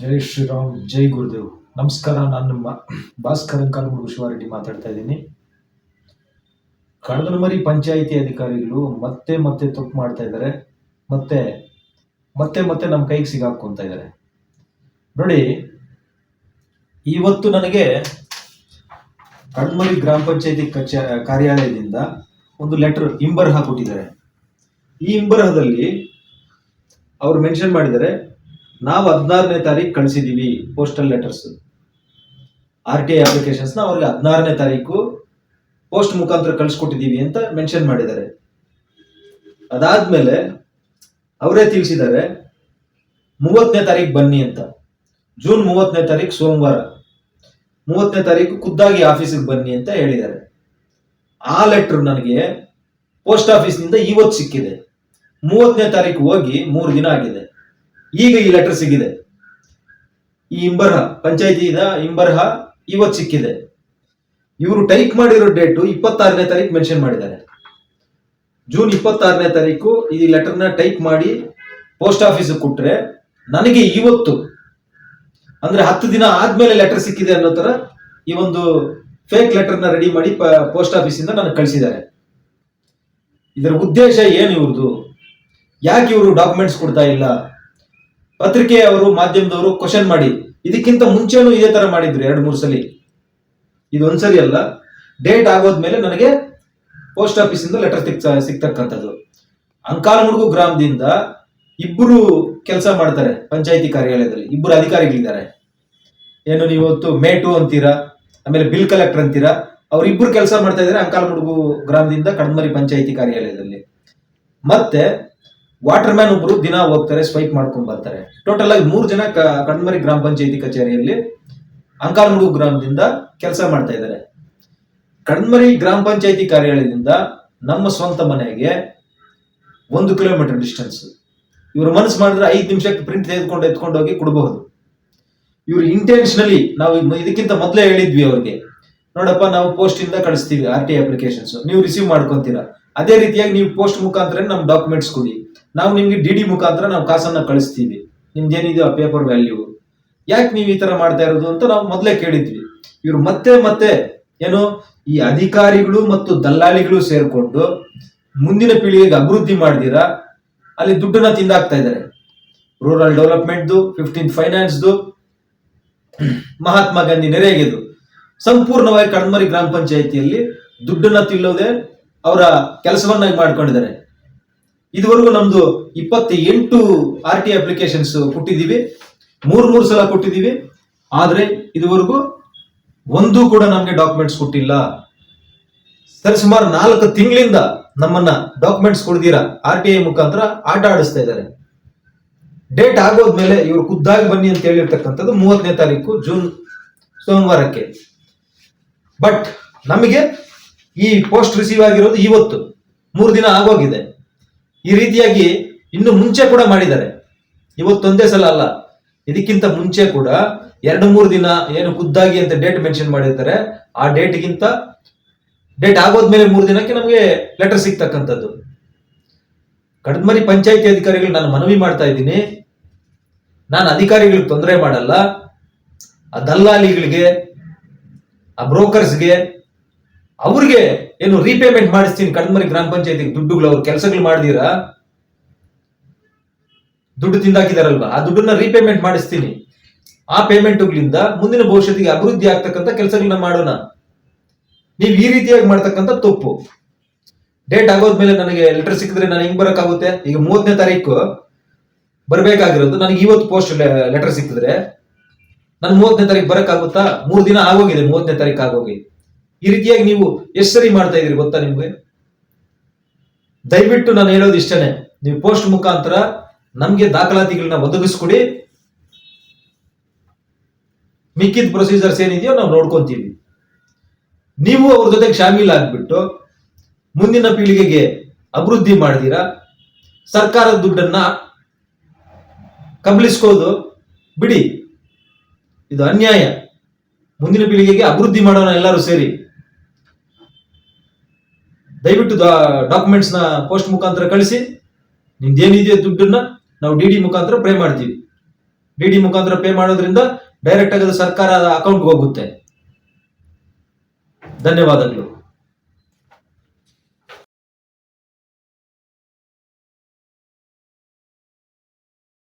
ಜೈ ಶ್ರೀರಾಮ್, ಜೈ ಗುರುದೇವ್. ನಮಸ್ಕಾರ, ನಾನು ನಿಮ್ಮ ಭಾಸ್ಕರ್ ಕಾಲಮುಡು ಶಿವಾರೆಡ್ಡಿ ಮಾತಾಡ್ತಾ ಇದ್ದೀನಿ. ಕಡದನಮರಿ ಪಂಚಾಯಿತಿ ಅಧಿಕಾರಿಗಳು ಮತ್ತೆ ಮತ್ತೆ ತಪ್ಪು ಮಾಡ್ತಾ ಇದ್ದಾರೆ. ಮತ್ತೆ ಮತ್ತೆ ಮತ್ತೆ ನಮ್ಮ ಕೈಗೆ ಸಿಗಾಕೊಂತ ಇದ್ದಾರೆ. ನೋಡಿ, ಇವತ್ತು ನನಗೆ ಕಡದಮರಿ ಗ್ರಾಮ ಪಂಚಾಯಿತಿ ಕಚೇ, ಕಾರ್ಯಾಲಯದಿಂದ ಒಂದು ಲೆಟರ್ ಇಂಬರಹ ಕೊಟ್ಟಿದ್ದಾರೆ. ಈ ಇಂಬರಹದಲ್ಲಿ ಅವರು ಮೆನ್ಷನ್ ಮಾಡಿದ್ದಾರೆ ನಾವು ಹದಿನಾರನೇ ತಾರೀಕು ಕಳಿಸಿದೀವಿ postal letters R T I ಅಪ್ಲಿಕೇಶನ್ಸ್ನ ಅವ್ರಿಗೆ ಹದಿನಾರನೇ ತಾರೀಕು ಪೋಸ್ಟ್ ಮುಖಾಂತರ ಕಳಿಸ್ಕೊಟ್ಟಿದ್ದೀವಿ ಅಂತ ಮೆನ್ಷನ್ ಮಾಡಿದ್ದಾರೆ. ಅದಾದ್ಮೇಲೆ ಅವರೇ ತಿಳಿಸಿದ್ದಾರೆ ಮೂವತ್ತನೇ ತಾರೀಕು ಬನ್ನಿ ಅಂತ. ಜೂನ್ ಮೂವತ್ತನೇ ತಾರೀಕು ಸೋಮವಾರ. ಮೂವತ್ತನೇ ತಾರೀಕು ಖುದ್ದಾಗಿ ಆಫೀಸಿಗೆ ಬನ್ನಿ ಅಂತ ಹೇಳಿದ್ದಾರೆ. ಆ ಲೆಟರ್ ನನಗೆ ಪೋಸ್ಟ್ ಆಫೀಸ್ನಿಂದ ಇವತ್ತು ಸಿಕ್ಕಿದೆ. ಮೂವತ್ತನೇ ತಾರೀಕು ಹೋಗಿ ಮೂರು ದಿನ ಆಗಿದೆ. ಈಗ ಈ ಲೆಟರ್ ಸಿಕ್ಕಿದೆ ಈ ಇಂಬರ್ಹ ಪಂಚಾಯತಿದ ಇಂಬರ್ಹ ಇವತ್ತು ಸಿಕ್ಕಿದೆ. ಇವರು ಟೈಪ್ ಮಾಡಿರೋ ಡೇಟು ಇಪ್ಪತ್ತಾರನೇ ತಾರೀಕು ಮೆನ್ಷನ್ ಮಾಡಿದ್ದಾರೆ. ಜೂನ್ ಇಪ್ಪತ್ತಾರನೇ ತಾರೀಕು ಈ ಲೆಟರ್ನ ಟೈಪ್ ಮಾಡಿ ಪೋಸ್ಟ್ ಆಫೀಸ್ ಕೊಟ್ರೆ ನನಗೆ ಇವತ್ತು, ಅಂದ್ರೆ ಹತ್ತು ದಿನ ಆದ್ಮೇಲೆ ಲೆಟರ್ ಸಿಕ್ಕಿದೆ ಅನ್ನೋ ತರ ಈ ಒಂದು ಫೇಕ್ ಲೆಟರ್ನ ರೆಡಿ ಮಾಡಿ ಪೋಸ್ಟ್ ಆಫೀಸಿಂದ ನನಗೆ ಕಳಿಸಿದ್ದಾರೆ. ಇದರ ಉದ್ದೇಶ ಏನು ಇವ್ರದ್ದು ಯಾಕೆ ಇವರು ಡಾಕ್ಯುಮೆಂಟ್ಸ್ ಕೊಡ್ತಾ ಇಲ್ಲ? ಪತ್ರಿಕೆಯವರು ಮಾಧ್ಯಮದವರು ಕ್ವಶನ್ ಮಾಡಿ, ಇದಕ್ಕಿಂತ ಮುಂಚೆನೂ ಇದೇ ತರ ಮಾಡಿದ್ರು ಎರಡು, ಮೂರು ಸಲ. ಇದು ಒಂದ್ಸರಿ ಅಲ್ಲ ಡೇಟ್ ಆಗೋದ್ಮೇಲೆ ನನಗೆ ಪೋಸ್ಟ್ ಇಂದ ಲೆಟರ್ ಸಿಗ್ತಕ್ಕಂಥದ್ದು. ಅಂಕಾಲಮುಡುಗು ಗ್ರಾಮದಿಂದ ಇಬ್ಬರು ಕೆಲಸ ಮಾಡ್ತಾರೆ ಪಂಚಾಯಿತಿ ಕಾರ್ಯಾಲಯದಲ್ಲಿ, ಇಬ್ಬರು ಅಧಿಕಾರಿಗಳಿದ್ದಾರೆ. ಏನು ನೀವು ಇವತ್ತು ಮೇಟು ಅಂತೀರಾ, ಆಮೇಲೆ ಬಿಲ್ ಕಲೆಕ್ಟರ್ ಅಂತೀರಾ, ಅವರಿಬ್ಬರು ಕೆಲಸ ಮಾಡ್ತಾ ಇದ್ದಾರೆ ಅಂಕಾಲಮುಡುಗು ಗ್ರಾಮದಿಂದ ಕಣ್ಮರಿ ಪಂಚಾಯಿತಿ ಕಾರ್ಯಾಲಯದಲ್ಲಿ. ಮತ್ತೆ ವಾಟರ್ ಮ್ಯಾನ್ ಒಬ್ರು ದಿನ ಹೋಗ್ತಾರೆ ಸ್ವೈಪ್ ಮಾಡ್ಕೊಂಡ್ ಬರ್ತಾರೆ. ಟೋಟಲ್ ಆಗಿ ಮೂರು ಜನ ಕಣ್ಮರಿ ಗ್ರಾಮ ಪಂಚಾಯತಿ ಕಚೇರಿಯಲ್ಲಿ ಅಂಕಾರ್ಮುಡು ಗ್ರಾಮದಿಂದ ಕೆಲಸ ಮಾಡ್ತಾ ಇದ್ದಾರೆ. ಕಣ್ಮರಿ ಗ್ರಾಮ ಪಂಚಾಯತಿ ಕಾರ್ಯಾಲಯದಿಂದ ನಮ್ಮ ಸ್ವಂತ ಮನೆಗೆ ಒಂದು ಕಿಲೋಮೀಟರ್ ಡಿಸ್ಟೆನ್ಸ್ ಇವರು ಮನಸ್ಸು ಮಾಡಿದ್ರೆ ಐದು ನಿಮಿಷಕ್ಕೆ ಪ್ರಿಂಟ್ ತೆಗೆದುಕೊಂಡು ಎತ್ಕೊಂಡು ಹೋಗಿ ಕೊಡಬಹುದು. ಇವರು ಇಂಟೆನ್ಷನಲಿ ನಾವು ಇದಕ್ಕಿಂತ ಮೊದಲೇ ಹೇಳಿದ್ವಿ ಅವ್ರಿಗೆ. ನೋಡಪ್ಪ, ನಾವು ಪೋಸ್ಟ್ ಇಂದ ಕಳಿಸ್ತೀವಿ ಆರ್ ಟಿ ಅಪ್ಲಿಕೇಶನ್ಸ್ ನೀವು ರಿಸೀವ್ ಮಾಡ್ಕೊಂತೀರಾ. ಅದೇ ರೀತಿಯಾಗಿ ನೀವು ಪೋಸ್ಟ್ ಮುಖಾಂತರ ನಮ್ಮ ಡಾಕ್ಯುಮೆಂಟ್ಸ್ ಕೊಡಿ. ನಾವು ನಿಮ್ಗೆ ಡಿ ಡಿ ಮುಖಾಂತರ ನಾವು ಕಾಸನ್ನ ಕಳಿಸ್ತೀವಿ. ನಿಮ್ದು ಏನಿದೆ ಆ ಪೇಪರ್ ವ್ಯಾಲ್ಯೂ ಯಾಕೆ ನೀವು ಈ ತರ ಮಾಡ್ತಾ ಇರೋದು ಅಂತ ನಾವು ಮೊದಲೇ ಕೇಳಿದ್ವಿ. ಇವ್ರು ಮತ್ತೆ ಮತ್ತೆ ಏನು ಈ ಅಧಿಕಾರಿಗಳು ಮತ್ತು ದಲ್ಲಾಳಿಗಳು ಸೇರ್ಕೊಂಡು ಮುಂದಿನ ಪೀಳಿಗೆಗೆ ಅಭಿವೃದ್ಧಿ ಮಾಡಿದೀರಾ? ಅಲ್ಲಿ ದುಡ್ಡನ್ನ ತಿಂದಾಕ್ತಾ ಇದ್ದಾರೆ. ರೂರಲ್ ಡೆವಲಪ್ಮೆಂಟ್ದು ಫಿಫ್ಟೀನ್ ಫೈನಾನ್ಸ್ದು ಮಹಾತ್ಮ ಗಾಂಧಿ ನೆರೆಗೆದು. ಸಂಪೂರ್ಣವಾಗಿ ಕಣ್ಮರಿ ಗ್ರಾಮ ಪಂಚಾಯಿತಿಯಲ್ಲಿ ದುಡ್ಡನ್ನ ತಿಲ್ಲೋದೆ ಅವರ ಕೆಲಸವನ್ನಾಗಿ ಮಾಡ್ಕೊಂಡಿದ್ದಾರೆ. ಇದುವರೆಗೂ ನಮ್ದು ಇಪ್ಪತ್ತ ಎಂಟು ಆರ್ ಟಿ ಅಪ್ಲಿಕೇಶನ್ಸ್ ಕೊಟ್ಟಿದ್ದೀವಿ. ಮೂರು ಮೂರು ಸಲ ಕೊಟ್ಟಿದ್ದೀವಿ. ಆದ್ರೆ ಇದುವರೆಗೂ ಒಂದು ಕೂಡ ನಮ್ಗೆ ಡಾಕ್ಯುಮೆಂಟ್ಸ್ ಕೊಟ್ಟಿಲ್ಲ. ಸರಿ, ಸುಮಾರು ನಾಲ್ಕು ತಿಂಗಳಿಂದ ನಮ್ಮನ್ನ ಡಾಕ್ಯುಮೆಂಟ್ಸ್ ಕೊಡ್ದಿರಾ ಆರ್ ಟಿ ಐ ಮುಖಾಂತರ ಆಟ ಆಡಿಸ್ತಾ ಇದ್ದಾರೆ. ಡೇಟ್ ಆಗೋದ್ಮೇಲೆ ಇವರು ಖುದ್ದಾಗಿ ಬನ್ನಿ ಅಂತ ಹೇಳಿರ್ತಕ್ಕಂಥದ್ದು ಮೂವತ್ತನೇ ತಾರೀಕು, ಜೂನ್ ಸೋಮವಾರಕ್ಕೆ. ಬಟ್ ನಮಗೆ ಈ ಪೋಸ್ಟ್ ರಿಸೀವ್ ಆಗಿರೋದು ಇವತ್ತು. ಮೂರು ದಿನ ಆಗೋಗಿದೆ. ಈ ರೀತಿಯಾಗಿ ಇನ್ನು ಮುಂಚೆ ಕೂಡ ಮಾಡಿದ್ದಾರೆ. ಇವತ್ತೊಂದೇ ಸಲ ಅಲ್ಲ. ಇದಕ್ಕಿಂತ ಮುಂಚೆ ಕೂಡ ಎರಡು ಮೂರು ದಿನ ಏನು ಖುದ್ದಾಗಿ ಅಂತ ಡೇಟ್ ಮೆನ್ಷನ್ ಮಾಡಿರ್ತಾರೆ. ಆ ಡೇಟ್ಗಿಂತ ಡೇಟ್ ಆಗೋದ್ಮೇಲೆ ಮೂರು ದಿನಕ್ಕೆ ನಮಗೆ ಲೆಟರ್ ಸಿಗ್ತಕ್ಕಂಥದ್ದು. ಕಡದ್ಮರಿ ಪಂಚಾಯಿತಿ ಅಧಿಕಾರಿಗಳು ನಾನು ಮನವಿ ಮಾಡ್ತಾ ಇದ್ದೀನಿ. ನಾನು ಅಧಿಕಾರಿಗಳಿಗೆ ತೊಂದರೆ ಮಾಡಲ್ಲ. ಆ ದಲ್ಲಾಳಿಗಳಿಗೆ, ಆ ಬ್ರೋಕರ್ಸ್ಗೆ ಅವ್ರಿಗೆ ಏನು ರೀಪೇಮೆಂಟ್ ಮಾಡಿಸ್ತೀನಿ ಕಣ್ಮರಿ ಗ್ರಾಮ ಪಂಚಾಯತಿ ದುಡ್ಡುಗಳು ಅವ್ರ ಕೆಲಸಗಳು ಮಾಡಿದೀರಾ? ದುಡ್ಡು ತಿಂದಾಕಿದಾರಲ್ವಾ? ಆ ದುಡ್ಡನ್ನ ರೀಪೇಮೆಂಟ್ ಮಾಡಿಸ್ತೀನಿ. ಆ ಪೇಮೆಂಟ್ಗಳಿಂದ ಮುಂದಿನ ಭವಿಷ್ಯತ್ತಿಗೆ ಅಭಿವೃದ್ಧಿ ಆಗ್ತಕ್ಕಂಥ ಕೆಲಸಗಳನ್ನ ಮಾಡೋಣ. ನೀವು ಈ ರೀತಿಯಾಗಿ ಮಾಡ್ತಕ್ಕಂಥ ತಪ್ಪು. ಡೇಟ್ ಆಗೋದ್ಮೇಲೆ ನನಗೆ ಲೆಟರ್ ಸಿಕ್ಕಿದ್ರೆ ನಾನು ಹೆಂಗ್ ಬರಕ್ಕಾಗುತ್ತೆ? ಈಗ ಮೂವತ್ತನೇ ತಾರೀಕು ಬರಬೇಕಾಗಿರೋದು. ನನಗೆ ಇವತ್ತು ಪೋಸ್ಟ್ ಲೆಟರ್ ಸಿಕ್ಕಿದ್ರೆ. ನಾನು ಮೂವತ್ತನೇ ತಾರೀಕು ಬರಕ್ಕಾಗುತ್ತಾ? ಮೂರು ದಿನ ಆಗೋಗಿದೆ, ಮೂವತ್ತನೇ ತಾರೀಕು ಆಗೋಗಿ. ಈ ರೀತಿಯಾಗಿ ನೀವು ಎಷ್ಟು ಸರಿ ಮಾಡ್ತಾ ಇದ್ರಿ ಗೊತ್ತಾ ನಿಮ್ಗೆ? ದಯವಿಟ್ಟು ನಾನು ಹೇಳೋದು ಇಷ್ಟನೇ. ನೀವು ಪೋಸ್ಟ್ ಮುಖಾಂತರ ನಮ್ಗೆ ದಾಖಲಾತಿಗಳನ್ನ ಒದಗಿಸ್ಕೊಡಿ. ಮಿಕ್ಕಿದ ಪ್ರೊಸೀಜರ್ಸ್ ಏನಿದೆಯೋ ನಾವು ನೋಡ್ಕೊಂತೀವಿ. ನೀವು ಅವ್ರ ಜೊತೆಗೆ ಶಾಮೀಲ್ ಆಗ್ಬಿಟ್ಟು ಮುಂದಿನ ಪೀಳಿಗೆಗೆ ಅಭಿವೃದ್ಧಿ ಮಾಡಿದೀರಾ? ಸರ್ಕಾರದ ದುಡ್ಡನ್ನ ಕಬಳಿಸ್ಕೋದು. ಬಿಡಿ. ಇದು ಅನ್ಯಾಯ. ಮುಂದಿನ ಪೀಳಿಗೆಗೆ ಅಭಿವೃದ್ಧಿ ಮಾಡೋಣ ಎಲ್ಲರೂ ಸೇರಿ. ದಯವಿಟ್ಟು ಡಾಕ್ಯುಮೆಂಟ್ಸ್ನ ಪೋಸ್ಟ್ ಮುಖಾಂತರ ಕಳಿಸಿ. ನಿಮ್ದೇನಿದೆಯೋ ದುಡ್ಡನ್ನ ನಾವು ಡಿ ಡಿ ಮುಖಾಂತರ ಪೇ ಮಾಡ್ತೀವಿ. ಡಿ ಡಿ ಮುಖಾಂತರ ಪೇ ಮಾಡೋದ್ರಿಂದ ಡೈರೆಕ್ಟ್ ಆಗಿ ಅದು ಸರ್ಕಾರ ಅಕೌಂಟ್ಗೆ ಹೋಗುತ್ತೆ. ಧನ್ಯವಾದಗಳು.